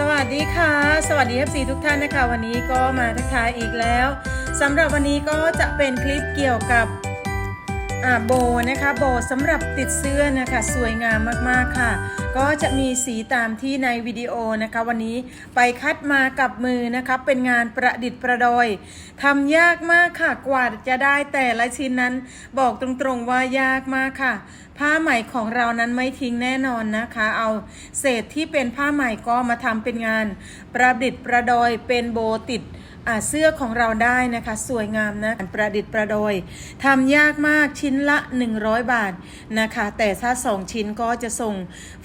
สวัสดีค่ะ สวัสดี FC ทุกท่านนะคะ วันนี้ก็มาทักทายอีกแล้วสำหรับวันนี้ก็จะเป็นคลิปเกี่ยวกับ อ่าโบนะคะโบสำหรับติดเสื้อนะคะสวยงามมากๆค่ะ ก็จะมีสีตามที่ในวิดีโอนะคะ วันนี้ไปคัดมากับมือนะคะเป็นงานประดิษฐ์ประดอยทำยากมากค่ะกว่าจะได้แต่ละชิ้นนั้น บอกตรงๆว่ายากมากค่ะ ผ้าไหมของเรานั้นไม่ทิ้งแน่นอนนะคะ เอาเศษที่เป็นผ้าไหมก็มาทำเป็นงาน ประดิษฐ์ประดอยเป็นโบติด เสื้อของเราได้นะคะ สวยงามนะประดิษฐ์ประดอยทำยากมากชิ้นละ 100 บาทนะคะ แต่ถ้า 2 ชิ้นก็จะส่ง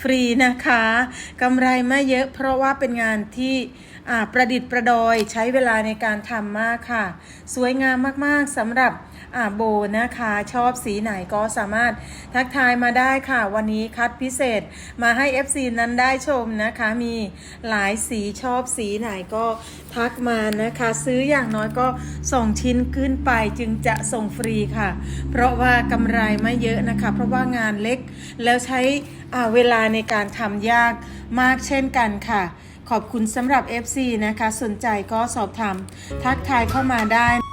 ฟรีนะคะกำไรไม่เยอะเพราะว่าเป็นงานที่ประดิษฐ์ประดอยใช้เวลาในการทำมากค่ะ สวยงามมากๆสำหรับโบนะคะชอบสีไหนก็สามารถทักทายมาได้ค่ะ วันนี้คัดพิเศษมาให้ FC นั้นได้ชมนะคะ มีหลายสีชอบสีไหนก็ทักมานะคะซื้ออย่างน้อยก็ส่งชิ้นขึ้นไปจึงจะส่งฟรีค่ะ เพราะว่ากำไรไม่เยอะนะคะ เพราะว่างานเล็กแล้วใช้เวลาในการทำยากมากเช่นกันค่ะ ขอบคุณสำหรับ FC นะคะ สนใจก็สอบถามทักทายเข้ามาได้